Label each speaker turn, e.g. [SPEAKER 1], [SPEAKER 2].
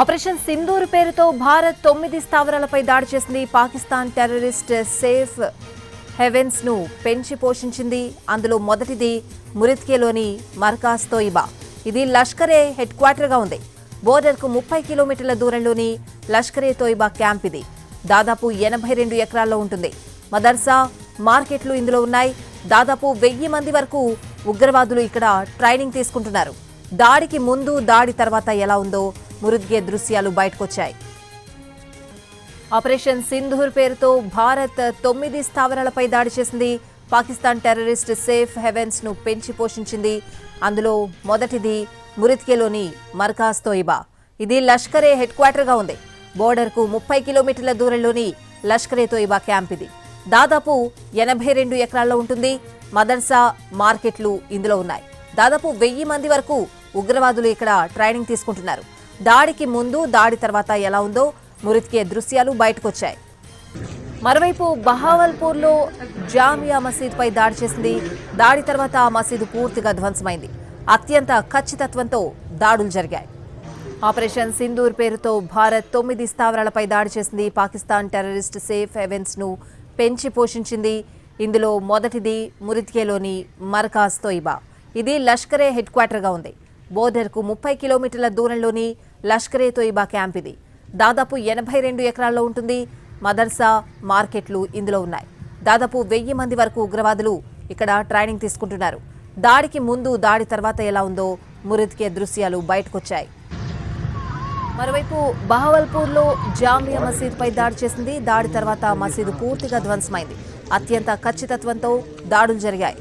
[SPEAKER 1] Operation Sindoor పేరుతో భారత్ తొమ్మిది స్థావరాలపై దాడి చేసింది పాకిస్తాన్ టెర్రరిస్ట్ సేఫ్ హెవెన్స్ను పెంచి పోషించింది. అందులో మొదటిది మురిత్కేలోని మర్కాస్ తోయిబా. ఇది లష్కరే హెడ్ క్వార్టర్గా ఉంది. బోర్డర్కు ముప్పై కిలోమీటర్ల దూరంలోని లష్కరే తోయిబా క్యాంప్ ఇది. దాదాపు ఎనభై రెండు ఎకరాల్లో ఉంటుంది. మదర్సా మార్కెట్లు ఇందులో ఉన్నాయి. దాదాపు వెయ్యి మంది వరకు ఉగ్రవాదులు ఇక్కడ ట్రైనింగ్ తీసుకుంటున్నారు. దాడికి ముందు దాడి తర్వాత ఎలా ఉందో మురుద్గే దృశ్యాలు బయటకొచ్చాయి. ఆపరేషన్ సింధూర్ పేరుతో భారత్ తొమ్మిది స్థావరాలపై దాడి చేసింది. పాకిస్తాన్ టెర్రరిస్ట్ సేఫ్ హెవెన్స్ను పెంచి పోషించింది. అందులో మొదటిది మురిత్కేలోని మర్కాజ్ తోయిబా. ఇది లష్కరే హెడ్ క్వార్టర్గా ఉంది. బోర్డర్కు ముప్పై కిలోమీటర్ల దూరంలోని లష్కరే తోయిబా క్యాంప్ ఇది. దాదాపు ఎనభై రెండు ఎకరాల్లో ఉంటుంది. మదర్సా మార్కెట్లు ఇందులో ఉన్నాయి. దాదాపు వెయ్యి మంది వరకు ఉగ్రవాదులు ఇక్కడ ట్రైనింగ్ తీసుకుంటున్నారు. దాడికి ముందు దాడి తర్వాత ఎలా ఉందో మురిత్కే దృశ్యాలు బయటకొచ్చాయి. మరోవైపు బహావల్పూర్లో జామియా మసీద్పై దాడి చేసింది. దాడి తర్వాత ఆ మసీదు పూర్తిగా ధ్వంసమైంది. అత్యంత ఖచ్చితత్వంతో దాడులు జరిగాయి. ఆపరేషన్ సింధూర్ పేరుతో భారత్ తొమ్మిది స్థావరాలపై దాడి చేసింది. పాకిస్తాన్ టెర్రరిస్ట్ సేఫ్ హెవెన్స్ను పెంచి పోషించింది. ఇందులో మొదటిది మురిత్కేలోని మర్కాజ్ తోయిబా. ఇది లష్కరే హెడ్ క్వార్టర్గా ఉంది. బోర్డర్కు ముప్పై కిలోమీటర్ల దూరంలోని లష్కరే తోయిబా క్యాంప్ ఇది దాదాపు ఎనభై రెండు ఎకరాల్లో ఉంటుంది. మదర్సా మార్కెట్లు ఇందులో ఉన్నాయి. దాదాపు వెయ్యి మంది వరకు ఉగ్రవాదులు ఇక్కడ ట్రైనింగ్ తీసుకుంటున్నారు. దాడికి ముందు దాడి తర్వాత ఎలా ఉందో మురితికే దృశ్యాలు బయటకొచ్చాయి. మరోవైపు బహవల్పూర్లో జామియా మసీద్పై దాడి చేసింది. దాడి తర్వాత మసీదు పూర్తిగా ధ్వంసమైంది. అత్యంత ఖచ్చితత్వంతో దాడులు జరిగాయి.